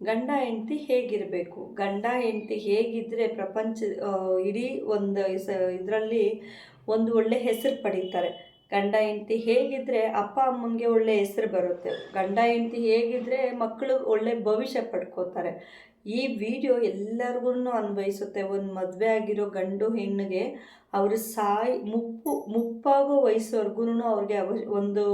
ಗಂಡ ಹೆಂಡತಿ ಹೇಗಿರಬೇಕು? ಗಂಡ ಹೆಂಡತಿ ಹೇಗಿದ್ದರೆ ಪ್ರಪಂಚ ಇಡೀ ಒಂದು ಇದರಲ್ಲಿ ಒಂದು ಒಳ್ಳೆ ಹೆಸರು ಪಡೀತಾರೆ. ಗಂಡ ಹೆಂಡತಿ ಹೇಗಿದ್ದರೆ ಅಪ್ಪ ಅಮ್ಮನಿಗೆ ಒಳ್ಳೆ ಹೆಸರು ಬರುತ್ತೆ. ಗಂಡ ಹೆಂಡತಿ ಹೇಗಿದ್ದರೆ ಮಕ್ಕಳು ಒಳ್ಳೆ ಭವಿಷ್ಯ ಪಡ್ಕೋತಾರೆ. ಈ ವಿಡಿಯೋ ಎಲ್ಲರಿಗೂ ಅನ್ವಯಿಸುತ್ತೆ. ಒಂದು ಮದುವೆ ಆಗಿರೋ ಗಂಡು ಹೆಣ್ಣಿಗೆ ಅವರು ಸಾಯಿ, ಮುಪ್ಪು, ಮುಪ್ಪಾಗೋ ವಯಸ್ಸುವರೆಗೂ ಅವ್ರಿಗೆ ಅವ ಒಂದು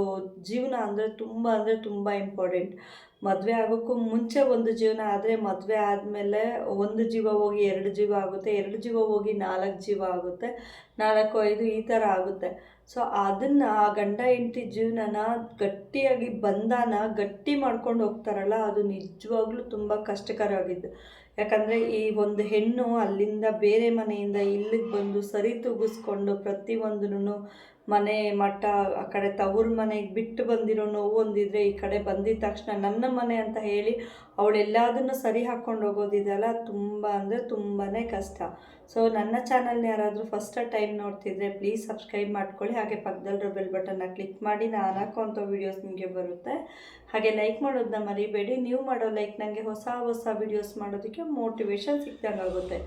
ಜೀವನ ಅಂದರೆ ತುಂಬ ಅಂದರೆ ತುಂಬ ಇಂಪಾರ್ಟೆಂಟ್ ಮದುವೆ ಆಗೋಕ್ಕೂ ಮುಂಚೆ ಒಂದು ಜೀವನ, ಆದರೆ ಮದುವೆ ಆದಮೇಲೆ ಒಂದು ಜೀವ ಹೋಗಿ ಎರಡು ಜೀವ ಆಗುತ್ತೆ, ಎರಡು ಜೀವ ಹೋಗಿ ನಾಲ್ಕು ಜೀವ ಆಗುತ್ತೆ, ನಾಲ್ಕು ಐದು ಈ ಥರ ಆಗುತ್ತೆ. ಸೊ ಅದನ್ನು ಆ ಗಂಡ ಹೆಂಡತಿ ಜೀವನನ ಗಟ್ಟಿಯಾಗಿ ಬಂಧನ ಗಟ್ಟಿ ಮಾಡ್ಕೊಂಡು ಹೋಗ್ತಾರಲ್ಲ, ಅದು ನಿಜವಾಗ್ಲೂ ತುಂಬ ಕಷ್ಟಕರವಾಗಿದ್ದು. ಯಾಕಂದರೆ ಈ ಒಂದು ಹೆಣ್ಣು ಅಲ್ಲಿಂದ ಬೇರೆ ಮನೆಯಿಂದ ಇಲ್ಲಿಗೆ ಬಂದು ಸರಿ ತೂಗಿಸ್ಕೊಂಡು ಪ್ರತಿಯೊಂದನ್ನು ಮನೆ ಮಠ, ಆ ಕಡೆ ತವ್ರ ಮನೆಗೆ ಬಿಟ್ಟು ಬಂದಿರೋ ನೋವು ಒಂದಿದ್ರೆ ಈ ಕಡೆ ಬಂದಿದ ತಕ್ಷಣ ನನ್ನ ಮನೆ ಅಂತ ಹೇಳಿ ಅವಳೆಲ್ಲದನ್ನು ಸರಿ ಹಾಕ್ಕೊಂಡು ಹೋಗೋದಿದೆಯಲ್ಲ? ತುಂಬ ಅಂದರೆ ತುಂಬಾ ಕಷ್ಟ. ಸೊ ನನ್ನ ಚಾನಲ್ನ ಯಾರಾದರೂ ಫಸ್ಟ್ ಟೈಮ್ ನೋಡ್ತಿದ್ರೆ ಪ್ಲೀಸ್ ಸಬ್ಸ್ಕ್ರೈಬ್ ಮಾಡ್ಕೊಳ್ಳಿ. ಹಾಗೆ ಪಕ್ಕದಲ್ಲಿರೋ ಬೆಲ್ ಬಟನ್ನ ಕ್ಲಿಕ್ ಮಾಡಿ. ನಾನು ಹಾಕೋಂಥ ವೀಡಿಯೋಸ್ ನಿಮಗೆ ಬರುತ್ತೆ. ಹಾಗೆ ಲೈಕ್ ಮಾಡೋದನ್ನ ಮರಿಬೇಡಿ. ನೀವು ಮಾಡೋ ಲೈಕ್ ನನಗೆ ಹೊಸ ಹೊಸ ವೀಡಿಯೋಸ್ ಮಾಡೋದಕ್ಕೆ ಮೋಟಿವೇಶನ್ ಆಗುತ್ತೆ.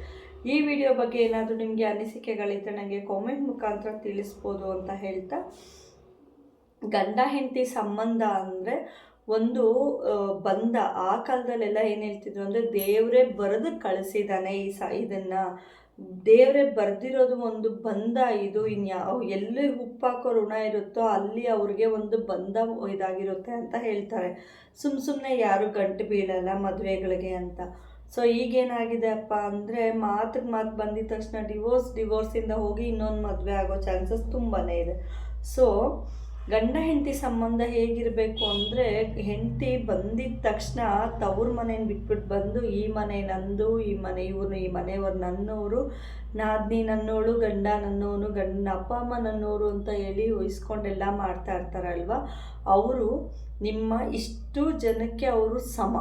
ಈ ವಿಡಿಯೋ ಬಗ್ಗೆ ಏನಾದರೂ ನಿಮಗೆ ಅನಿಸಿಕೆಗಳಿದ್ದರೆ ನನಗೆ ಕಾಮೆಂಟ್ ಮುಖಾಂತರ ತಿಳಿಸ್ಬೋದು ಅಂತ ಹೇಳ್ತಾ. ಗಂಡ ಹೆಂಡತಿ ಸಂಬಂಧ ಅಂದರೆ ಒಂದು ಬಂದ ಆ ಕಾಲದಲ್ಲೆಲ್ಲ ಏನು ಹೇಳ್ತಿದ್ರು ಅಂದರೆ ದೇವರೇ ಬರೆದು ಕಳಿಸಿದ್ದಾನೆ ಈ ಸ, ಇದನ್ನು. ದೇವರೇ ಬರೆದಿರೋದು ಒಂದು ಬಂಧ ಇದು ಇನ್ಯಾವ ಎಲ್ಲಿ ಉಪ್ಪಾಕೋ ಋಣ ಇರುತ್ತೋ ಅಲ್ಲಿ ಅವ್ರಿಗೆ ಒಂದು ಬಂಧ ಇದಾಗಿರುತ್ತೆ ಅಂತ ಹೇಳ್ತಾರೆ. ಸುಮ್ಮ ಸುಮ್ಮನೆ ಯಾರು ಗಂಟು ಬೀಳಲ್ಲ ಮದುವೆಗಳಿಗೆ ಅಂತ. ಸೊ ಈಗೇನಾಗಿದೆ ಅಪ್ಪ ಅಂದರೆ ಮಾತಿಗೆ ಮಾತು ಬಂದಿದ ತಕ್ಷಣ ಡಿವೋರ್ಸ್ ಡಿವೋರ್ಸಿಂದ ಹೋಗಿ ಇನ್ನೊಂದು ಮದುವೆ ಆಗೋ ಚಾನ್ಸಸ್ ತುಂಬಾ ಇದೆ. ಸೊ ಗಂಡ ಹೆಂಡತಿ ಸಂಬಂಧ ಹೇಗಿರಬೇಕು ಅಂದರೆ ಹೆಂಡತಿ ಬಂದಿದ್ದ ತಕ್ಷಣ ತವ್ರ ಮನೇನ ಬಿಟ್ಬಿಟ್ಟು ಬಂದು ಈ ಮನೆ ನಂದು, ಈ ಮನೆ ಇವನು ಈ ಮನೆಯವರು ನನ್ನವರು ನಾದ್ನಿ ನನ್ನೋಳು, ಗಂಡ ನನ್ನವನು ಗಂಡ ಅಪ್ಪ ಅಮ್ಮ ನನ್ನೋರು ಅಂತ ಹೇಳಿ ವಹಿಸ್ಕೊಂಡೆಲ್ಲ ಮಾಡ್ತಾ ಇರ್ತಾರಲ್ವ? ಅವರು ನಿಮ್ಮ ಇಷ್ಟು ಜನಕ್ಕೆ ಅವರು ಸಮ.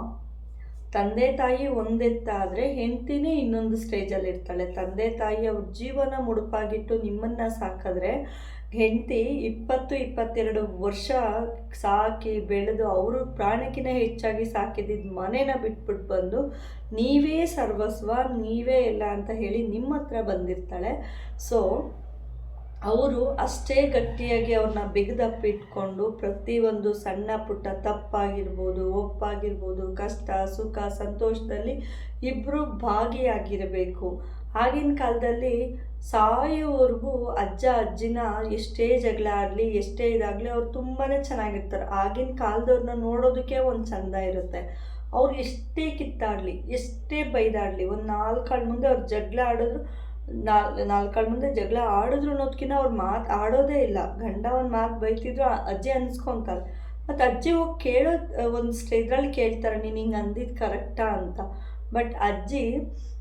ತಂದೆ ತಾಯಿ ಒಂದೆತ್ತಾದರೆ ಹೆಂಡ್ತಿನೇ ಇನ್ನೊಂದು ಸ್ಟೇಜಲ್ಲಿ ಇರ್ತಾಳೆ. ತಂದೆ ತಾಯಿಯ ಜೀವನ ಮುಡುಪಾಗಿಟ್ಟು ನಿಮ್ಮನ್ನು ಸಾಕಿದ್ರೆ ಹೆಂಡತಿ ಇಪ್ಪತ್ತು, ಇಪ್ಪತ್ತೆರಡು ವರ್ಷ ಸಾಕಿ ಬೆಳೆದು ಅವರು ಪ್ರಾಣಕ್ಕಿಂತ ಹೆಚ್ಚಾಗಿ ಸಾಕಿದ್ದಿದ್ದ ಮನೇನ ಬಿಟ್ಬಿಟ್ಟು ಬಂದು ನೀವೇ ಸರ್ವಸ್ವ, ನೀವೇ ಎಲ್ಲ ಅಂತ ಹೇಳಿ ನಿಮ್ಮ ಹತ್ರ ಬಂದಿರ್ತಾಳೆ. ಸೊ ಅವರು ಅಷ್ಟೇ ಗಟ್ಟಿಯಾಗಿ ಅವ್ರನ್ನ ಬಿಗಿದಪ್ಪಿಟ್ಕೊಂಡು ಪ್ರತಿಯೊಂದು ಸಣ್ಣ ಪುಟ್ಟ ತಪ್ಪಾಗಿರ್ಬೋದು, ಒಪ್ಪಾಗಿರ್ಬೋದು, ಕಷ್ಟ, ಸುಖ, ಸಂತೋಷದಲ್ಲಿ ಇಬ್ಬರು ಭಾಗಿಯಾಗಿರಬೇಕು. ಆಗಿನ ಕಾಲದಲ್ಲಿ ಸಾಯೋವರೆಗೂ ಅಜ್ಜ, ಅಜ್ಜಿನ ಎಷ್ಟೇ ಜಗಳ ಆಗಲಿ, ಎಷ್ಟೇ ಇದಾಗಲಿ ಅವ್ರು ತುಂಬಾ ಚೆನ್ನಾಗಿರ್ತಾರೆ. ಆಗಿನ ಕಾಲದವ್ರನ್ನ ನೋಡೋದಕ್ಕೆ ಒಂದು ಚಂದ ಇರುತ್ತೆ. ಅವ್ರು ಎಷ್ಟೇ ಕಿತ್ತಾಡಲಿ, ಎಷ್ಟೇ ಬೈದಾಡಲಿ, ಒಂದು ನಾಲ್ಕು ಮುಂದೆ ಅವ್ರು ಜಗಳ ಆಡಿದ್ರು ನಾಲ್, ನಾಲ್ಕಾಳು ಮುಂದೆ ಜಗಳ ಆಡಿದ್ರು ಅನ್ನೋದಕ್ಕಿಂತ ಅವ್ರು ಮಾತು ಆಡೋದೇ ಇಲ್ಲ. ಗಂಡ ಒಂದು ಮಾತು ಬೈತಿದ್ರು ಅಜ್ಜಿ ಅನ್ಸ್ಕೊತಾರೆ ಮತ್ತು ಅಜ್ಜಿ ಹೋಗಿ ಕೇಳೋ, ಒಂದು ಇದ್ರಲ್ಲಿ ಕೇಳ್ತಾರೆ, ನೀನು ಹಿಂಗೆ ಅಂದಿದ್ದು ಕರೆಕ್ಟಾ ಅಂತ. ಬಟ್ ಅಜ್ಜಿ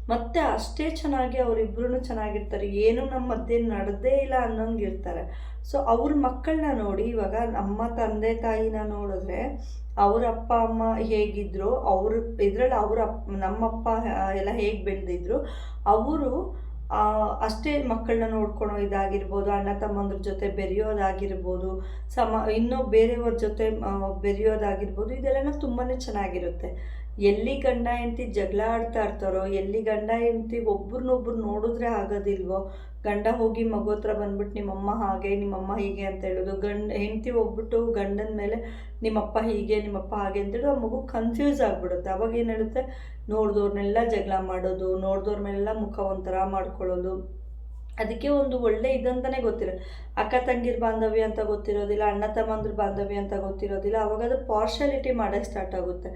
ಮತ್ತೆ ಅಷ್ಟೇ ಚೆನ್ನಾಗಿ ಅವರಿಬ್ರು ಚೆನ್ನಾಗಿರ್ತಾರೆ. ಏನು ನಮ್ಮ ಮಧ್ಯೆ ನಡೆದೇ ಇಲ್ಲ ಅನ್ನೋಂಗೆ ಇರ್ತಾರೆ ಸೊ, ಅವ್ರ ಮಕ್ಕಳನ್ನ ನೋಡಿ ಇವಾಗ ನಮ್ಮ ತಂದೆ ತಾಯಿನ ನೋಡಿದ್ರೆ ಅವ್ರ ಅಪ್ಪ, ಅಮ್ಮ ಹೇಗಿದ್ರು, ಅವ್ರ ಇದ್ರಲ್ಲಿ ಅವ್ರ ಅಪ್, ನಮ್ಮಪ್ಪ ಎಲ್ಲ ಹೇಗೆ ಬೆಳೆದಿದ್ರು, ಅವರು ಅಷ್ಟೇ ಮಕ್ಕಳನ್ನ ನೋಡ್ಕೊಳೋ ಇದಾಗಿರ್ಬೋದು, ಅಣ್ಣ ತಮ್ಮಂದ್ರ ಜೊತೆ ಬೆರೆಯೋದಾಗಿರ್ಬೋದು, ಸಮ, ಇನ್ನೂ ಬೇರೆಯವ್ರ ಜೊತೆ ಬೆರೆಯೋದಾಗಿರ್ಬೋದು ಇದೆಲ್ಲ ತುಂಬಾ ಚೆನ್ನಾಗಿರುತ್ತೆ. ಎಲ್ಲಿ ಗಂಡ ಹೆಂಡತಿ ಜಗಳ ಆಡ್ತಾ ಇರ್ತಾರೋ, ಎಲ್ಲಿ ಗಂಡ ಹೆಂಡತಿ ಒಬ್ರನ್ನೊಬ್ರು ನೋಡಿದ್ರೆ ಆಗೋದಿಲ್ವೋ ಗಂಡ ಹೋಗಿ ಮಗು ಹತ್ರ ಬಂದ್ಬಿಟ್ಟು ನಿಮ್ಮಮ್ಮ ಹಾಗೆ, ನಿಮ್ಮಮ್ಮ ಹೀಗೆ ಅಂತ ಹೇಳೋದು. ಗಂಡ, ಹೆಂಡತಿ ಹೋಗ್ಬಿಟ್ಟು ಗಂಡನ ಮೇಲೆ ನಿಮ್ಮಪ್ಪ ಹೀಗೆ, ನಿಮ್ಮಪ್ಪ ಹಾಗೆ ಅಂತೇಳಿ ಆ ಮಗು ಕನ್ಫ್ಯೂಸ್ ಆಗಿಬಿಡುತ್ತೆ. ಅವಾಗ ಏನು ಹೇಳುತ್ತೆ? ನೋಡಿದವ್ರನ್ನೆಲ್ಲ ಜಗಳ ಮಾಡೋದು ನೋಡಿದವ್ರ ಮೇಲೆಲ್ಲ ಮುಖ ಒಂಥರ ಮಾಡ್ಕೊಳ್ಳೋದು. ಅದಕ್ಕೆ ಒಂದು ಒಳ್ಳೆ ಇದಂತಾನೆ ಗೊತ್ತಿರೋದು. ಅಕ್ಕ ತಂಗಿರ ಬಾಂಧವ್ಯ ಅಂತ ಗೊತ್ತಿರೋದಿಲ್ಲ, ಅಣ್ಣ ತಮ್ಮಂದ್ರ ಬಾಂಧವ್ಯ ಅಂತ ಗೊತ್ತಿರೋದಿಲ್ಲ, ಅವಾಗ ಅದು ಪಾರ್ಶಾಲಿಟಿ ಮಾಡೋಕ್ಕೆ ಸ್ಟಾರ್ಟ್ ಆಗುತ್ತೆ.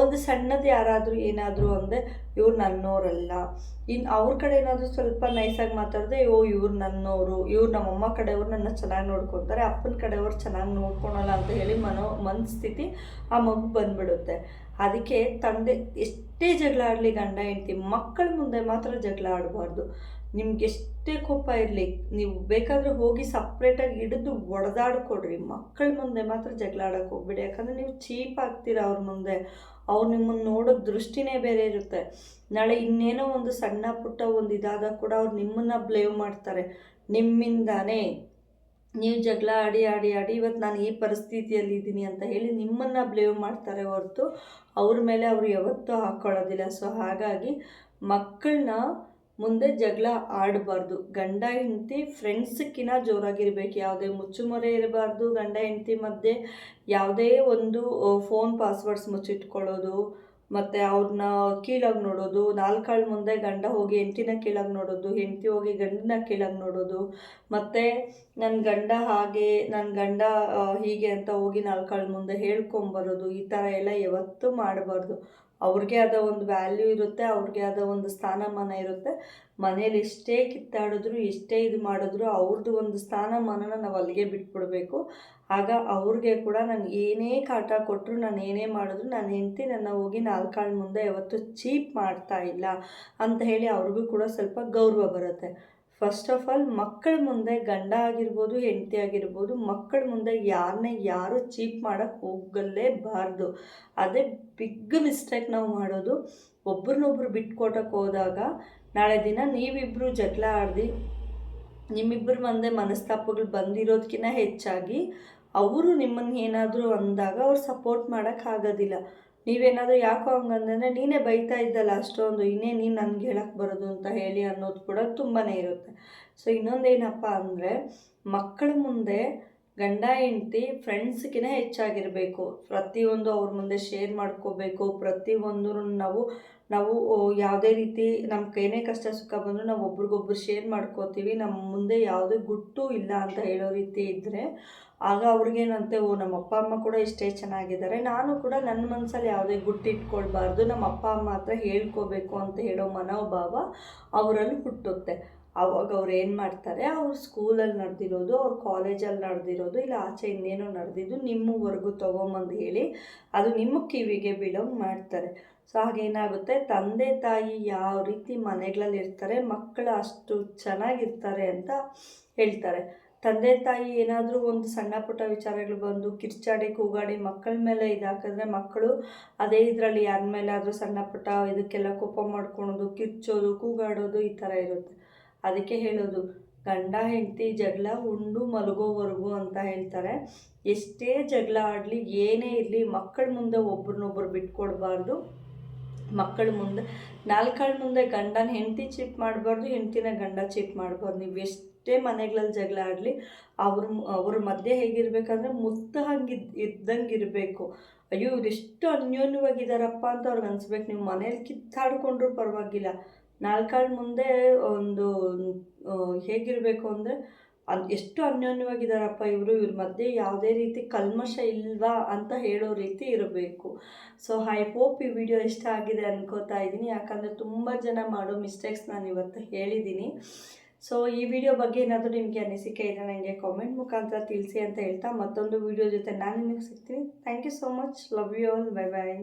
ಒಂದು ಸಣ್ಣದು ಯಾರಾದರೂ ಏನಾದರೂ ಅಂದರೆ, ಇವ್ರು ನನ್ನೋರಲ್ಲ. ಇನ್ನು ಅವ್ರ ಕಡೆ ಏನಾದರೂ ಸ್ವಲ್ಪ ನೈಸಾಗಿ ಮಾತಾಡಿದ್ರೆ ಓ ಇವ್ರು ನನ್ನೋರು, ಇವ್ರು ನಮ್ಮಮ್ಮ ಕಡೆಯವ್ರು ನನ್ನ ಚೆನ್ನಾಗಿ ನೋಡ್ಕೊತಾರೆ, ಅಪ್ಪನ ಕಡೆಯವ್ರು ಚೆನ್ನಾಗಿ ನೋಡ್ಕೊಳಲ್ಲ ಅಂತ ಹೇಳಿ ಮನೋ, ಮನಸ್ಥಿತಿ ಆ ಮಗು ಬಂದ್ಬಿಡುತ್ತೆ. ಅದಕ್ಕೆ ತಂದೆ ಎಷ್ಟೇ ಜಗಳ ಆಡಲಿ ಗಂಡ, ಹೆಂಡ್ತಿ, ಮಕ್ಕಳ ಮುಂದೆ ಮಾತ್ರ ಜಗಳ ಆಡಬಾರ್ದು. ನಿಮ್ಗೆ ಎಷ್ಟೇ ಕೋಪ ಇರಲಿ, ನೀವು ಬೇಕಾದರೆ ಹೋಗಿ ಸಪ್ರೇಟಾಗಿ ಹಿಡಿದು ಒಡೆದಾಡ್ಕೊಡ್ರಿ. ಮಕ್ಕಳ ಮುಂದೆ ಮಾತ್ರ ಜಗಳ ಯಾಕಂದ್ರೆ ಯಾಕಂದರೆ ನೀವು ಚೀಪ್ ಆಗ್ತೀರ ಅವ್ರ ಮುಂದೆ. ಅವ್ರು ನಿಮ್ಮನ್ನು ನೋಡೋ ದೃಷ್ಟಿನೇ ಬೇರೆ ಇರುತ್ತೆ. ನಾಳೆ ಇನ್ನೇನೋ ಒಂದು ಸಣ್ಣ ಪುಟ್ಟ ಒಂದು ಇದಾದಾಗ ಕೂಡ ಅವ್ರು ನಿಮ್ಮನ್ನು ಬ್ಲೇವ್ ಮಾಡ್ತಾರೆ. ನಿಮ್ಮಿಂದಾನೇ ನೀವು ಜಗಳ ಆಡಿ ಆಡಿ ಆಡಿ ಇವತ್ತು ನಾನು ಈ ಪರಿಸ್ಥಿತಿಯಲ್ಲಿ ಇದ್ದೀನಿ ಅಂತ ಹೇಳಿ ನಿಮ್ಮನ್ನು ಬ್ಲೇವ್ ಮಾಡ್ತಾರೆ ಹೊರತು ಅವ್ರ ಮೇಲೆ ಅವರು ಯಾವತ್ತೂ ಹಾಕ್ಕೊಳ್ಳೋದಿಲ್ಲ ಸೊ ಹಾಗಾಗಿ ಮಕ್ಕಳನ್ನ ಮುಂದೆ ಜಗಳ ಆಡಬಾರ್ದು. ಗಂಡ, ಹೆಂಡತಿ ಫ್ರೆಂಡ್ಸ್ಕಿನ ಜೋರಾಗಿರ್ಬೇಕು. ಯಾವುದೇ ಮುಚ್ಚುಮರೆ ಇರಬಾರ್ದು. ಗಂಡ, ಹೆಂಡತಿ ಮಧ್ಯೆ ಯಾವುದೇ ಒಂದು ಫೋನ್ ಪಾಸ್ವರ್ಡ್ಸ್ ಮುಚ್ಚಿಟ್ಕೊಳ್ಳೋದು, ಮತ್ತು ಅವ್ರನ್ನ ಕೀಳಾಗಿ ನೋಡೋದು ನಾಲ್ಕಾಳು ಮುಂದೆ ಗಂಡ ಹೋಗಿ, ಹೆಂಡ್ತಿನ ಕೀಳಾಗಿ ನೋಡೋದು, ಹೆಂಡತಿ ಹೋಗಿ ಗಂಡನ ಕೀಳಾಗಿ ನೋಡೋದು, ಮತ್ತು ನನ್ನ ಗಂಡ ಹಾಗೆ ನನ್ನ ಗಂಡ ಹೀಗೆ ಅಂತ ಹೋಗಿ ನಾಲ್ಕಾಳು ಮುಂದೆ ಹೇಳ್ಕೊಂಬರೋದು, ಈ ಥರ ಎಲ್ಲ ಯಾವತ್ತೂ ಮಾಡಬಾರ್ದು. ಅವ್ರಿಗೆ ಆದ ಒಂದು ವ್ಯಾಲ್ಯೂ ಇರುತ್ತೆ, ಅವ್ರಿಗೆ ಆದ ಒಂದು ಸ್ಥಾನಮಾನ ಇರುತ್ತೆ. ಮನೇಲಿ ಎಷ್ಟೇ ಕಿತ್ತಾಡಿದ್ರು, ಎಷ್ಟೇ ಇದು ಮಾಡಿದ್ರು ಅವ್ರದ್ದು ಒಂದು ಸ್ಥಾನಮಾನನ ನಾವು ಅಲ್ಲಿಗೆ ಬಿಟ್ಬಿಡ್ಬೇಕು. ಆಗ ಅವ್ರಿಗೆ ಕೂಡ ನಾನು ಏನೇ ಕಾಟ ಕೊಟ್ಟರು ನಾನು ಏನೇ ಮಾಡಿದ್ರು, ನಾನು ಹೆಂಡ್ತಿ ನನ್ನ ಹೋಗಿ ನಾಲ್ಕಾಳು ಮುಂದೆ ಯಾವತ್ತೂ ಚೀಪ್ ಮಾಡ್ತಾ ಇಲ್ಲ ಅಂತ ಹೇಳಿ ಅವ್ರಿಗೂ ಕೂಡ ಸ್ವಲ್ಪ ಗೌರವ ಬರುತ್ತೆ. ಫಸ್ಟ್ ಆಫ್ ಆಲ್ ಮಕ್ಕಳ ಮುಂದೆ ಗಂಡ ಆಗಿರ್ಬೋದು, ಹೆಂಡತಿ ಆಗಿರ್ಬೋದು, ಮಕ್ಕಳ ಮುಂದೆ ಯಾರನ್ನೇ ಯಾರು ಚೀಪ್ ಮಾಡೋಕ್ಕೆ ಹೋಗಲೇಬಾರ್ದು. ಅದೇ ಬಿಗ್ ಮಿಸ್ಟೇಕ್ ನಾವು ಮಾಡೋದು. ಒಬ್ರನ್ನೊಬ್ರು ಬಿಟ್ಕೊಟಕ್ಕೆ ಹೋದಾಗ, ನಾಳೆ ದಿನ ನೀವಿಬ್ಬರು ಜಗಳ ಆಡ್ದು ನಿಮ್ಮಿಬ್ಬರ ಮುಂದೆ ಮನಸ್ತಾಪಗಳು ಬಂದಿರೋದಕ್ಕಿಂತ ಹೆಚ್ಚಾಗಿ, ಅವರು ನಿಮ್ಮನ್ನು ಏನಾದರೂ ಅಂದಾಗ ಅವ್ರು ಸಪೋರ್ಟ್ ಮಾಡೋಕ್ಕಾಗೋದಿಲ್ಲ ನೀವೇನಾದರೂ ಯಾಕೋ ಹಂಗಂದ್ರೆ ನೀನೇ ಬೈತಾ ಇದ್ದಲ್ಲ ಅಷ್ಟೊಂದು, ಇನ್ನೇ ನೀನು ನನಗೆ ಹೇಳಕ್ಕೆ ಬರೋದು ಅಂತ ಹೇಳಿ ಅನ್ನೋದು ಕೂಡ ತುಂಬಾ ಇರುತ್ತೆ. ಸೊ ಇನ್ನೊಂದೇನಪ್ಪ ಅಂದರೆ ಮಕ್ಕಳ ಮುಂದೆ ಗಂಡ, ಹೆಂಡತಿ ಫ್ರೆಂಡ್ಸ್ಗಿನ ಹೆಚ್ಚಾಗಿರಬೇಕು. ಪ್ರತಿಯೊಂದು ಅವ್ರ ಮುಂದೆ ಶೇರ್ ಮಾಡ್ಕೋಬೇಕು. ಪ್ರತಿಯೊಂದೂ ನಾವು ನಾವು ಯಾವುದೇ ರೀತಿ ನಮ್ಮ ಕೈನೇ ಕಷ್ಟ, ಸುಖ ಬಂದರೂ ನಾವು ಒಬ್ರಿಗೊಬ್ರು ಶೇರ್ ಮಾಡ್ಕೋತೀವಿ. ನಮ್ಮ ಮುಂದೆ ಯಾವುದೇ ಗುಟ್ಟು ಇಲ್ಲ ಅಂತ ಹೇಳೋ ರೀತಿ ಇದ್ದರೆ ಆಗ ಅವ್ರಿಗೇನಂತೆ, ಓ, ನಮ್ಮ ಅಪ್ಪ ಅಮ್ಮ ಕೂಡ ಇಷ್ಟೇ ಚೆನ್ನಾಗಿದ್ದಾರೆ. ನಾನು ಕೂಡ ನನ್ನ ಮನಸ್ಸಲ್ಲಿ ಯಾವುದೇ ಗುಟ್ಟಿಟ್ಕೊಳ್ಬಾರ್ದು. ನಮ್ಮ ಅಪ್ಪ ಅಮ್ಮ ಹತ್ರ ಹೇಳ್ಕೋಬೇಕು ಅಂತ ಹೇಳೋ ಮನೋಭಾವ ಅವರಲ್ಲಿ ಹುಟ್ಟುತ್ತೆ. ಆವಾಗ ಅವ್ರು ಏನು ಮಾಡ್ತಾರೆ, ಅವ್ರು ಸ್ಕೂಲಲ್ಲಿ ನಡೆದಿರೋದು, ಅವ್ರ ಕಾಲೇಜಲ್ಲಿ ನಡೆದಿರೋದು, ಇಲ್ಲ ಆಚೆ ಇನ್ನೇನೋ ನಡೆದಿದ್ದು ನಿಮ್ಮವರೆಗೂ ತೊಗೊಂಬಂದು ಹೇಳಿ ಅದು ನಿಮ್ಮ ಕಿವಿಗೆ ಬೀಳೋಂಗೆ ಮಾಡ್ತಾರೆ. ಸೊ, ಹಾಗೇನಾಗುತ್ತೆ, ತಂದೆ ತಾಯಿ ಯಾವ ರೀತಿ ಮನೆಗಳಲ್ಲಿ ಇರ್ತಾರೆ ಮಕ್ಕಳು ಅಷ್ಟು ಚೆನ್ನಾಗಿರ್ತಾರೆ ಅಂತ ಹೇಳ್ತಾರೆ. ತಂದೆ ತಾಯಿ ಏನಾದರೂ ಒಂದು ಸಣ್ಣ ಪುಟ್ಟ ವಿಚಾರಗಳು ಬಂದು ಕಿರ್ಚಾಡಿ, ಕೂಗಾಡಿ ಮಕ್ಕಳ ಮೇಲೆ ಇದಾಕಿದ್ರೆ ಮಕ್ಕಳು ಅದೇ ಇದರಲ್ಲಿ ಯಾರ ಮೇಲಾದರೂ ಸಣ್ಣ ಪುಟ್ಟ ಇದಕ್ಕೆಲ್ಲ ಕೋಪ ಮಾಡ್ಕೊಳೋದು, ಕಿರ್ಚೋದು, ಕೂಗಾಡೋದು ಈ ಥರ ಇರುತ್ತೆ. ಅದಕ್ಕೆ ಹೇಳೋದು, ಗಂಡ, ಹೆಂಡತಿ ಜಗಳ ಉಂಡು ಮಲಗೋವರೆಗೂ ಅಂತ ಹೇಳ್ತಾರೆ. ಎಷ್ಟೇ ಜಗಳ ಆಡಲಿ, ಏನೇ ಇರಲಿ ಮಕ್ಕಳ ಮುಂದೆ ಒಬ್ರನ್ನೊಬ್ರು ಬಿಟ್ಕೊಡ್ಬಾರ್ದು. ಮಕ್ಕಳ ಮುಂದೆ ನಾಲ್ಕಾಳ ಮುಂದೆ ಗಂಡನ ಹೆಂಡತಿ ಚೀಪ್ ಮಾಡಬಾರ್ದು, ಹೆಂಡತಿನ ಗಂಡ ಚೀಪ್ ಮಾಡಬಾರ್ದು. ನೀವು ಎಷ್ಟೇ ಮನೆಗಳಲ್ಲಿ ಜಗಳ ಆಡಲಿ, ಅವ್ರ ಅವ್ರ ಮಧ್ಯೆ ಹೇಗಿರ್ಬೇಕಂದ್ರೆ ಮುತ್ತ ಹಂಗೆ ಇದ್ದಂಗೆ ಇರಬೇಕು ಅಯ್ಯೋ, ಇವರೆಷ್ಟು ಅನ್ಯೋನ್ಯವಾಗಿದ್ದಾರಪ್ಪ ಅಂತ ಅವ್ರಿಗೆ ಅನ್ಸ್ಬೇಕು. ನೀವು ಮನೇಲಿ ಕಿತ್ತಾಡ್ಕೊಂಡ್ರೂ ಪರವಾಗಿಲ್ಲ. ನಾಲ್ಕಾಳ ಮುಂದೆ ಒಂದು ಹೇಗಿರಬೇಕು ಅಂದರೆ ಅದು ಎಷ್ಟು ಅನ್ಯೋನ್ಯವಾಗಿದ್ದಾರಪ್ಪ ಇವರು, ಇವ್ರ ಮಧ್ಯೆ ಯಾವುದೇ ರೀತಿ ಕಲ್ಮಶ ಇಲ್ವಾ ಅಂತ ಹೇಳೋ ರೀತಿ ಇರಬೇಕು. ಸೊ ಐ ಹೋಪ್ ಈ ವಿಡಿಯೋ ಇಷ್ಟ ಆಗಿದೆ ಅನ್ಕೋತಾ ಇದ್ದೀನಿ. ಯಾಕಂದರೆ ತುಂಬ ಜನ ಮಾಡೋ ಮಿಸ್ಟೇಕ್ಸ್ ನಾನು ಇವತ್ತು ಹೇಳಿದ್ದೀನಿ. ಸೊ ಈ ವಿಡಿಯೋ ಬಗ್ಗೆ ಏನಾದರೂ ನಿಮಗೆ ಅನಿಸಿಕೆ ಇದೆ ನನಗೆ ಕಾಮೆಂಟ್ ಮುಖಾಂತರ ತಿಳಿಸಿ ಅಂತ ಹೇಳ್ತಾ ಮತ್ತೊಂದು ವಿಡಿಯೋ ಜೊತೆ ನಾನು ನಿಮಗೆ ಸಿಗ್ತೀನಿ. Thank you so much love you all bye bye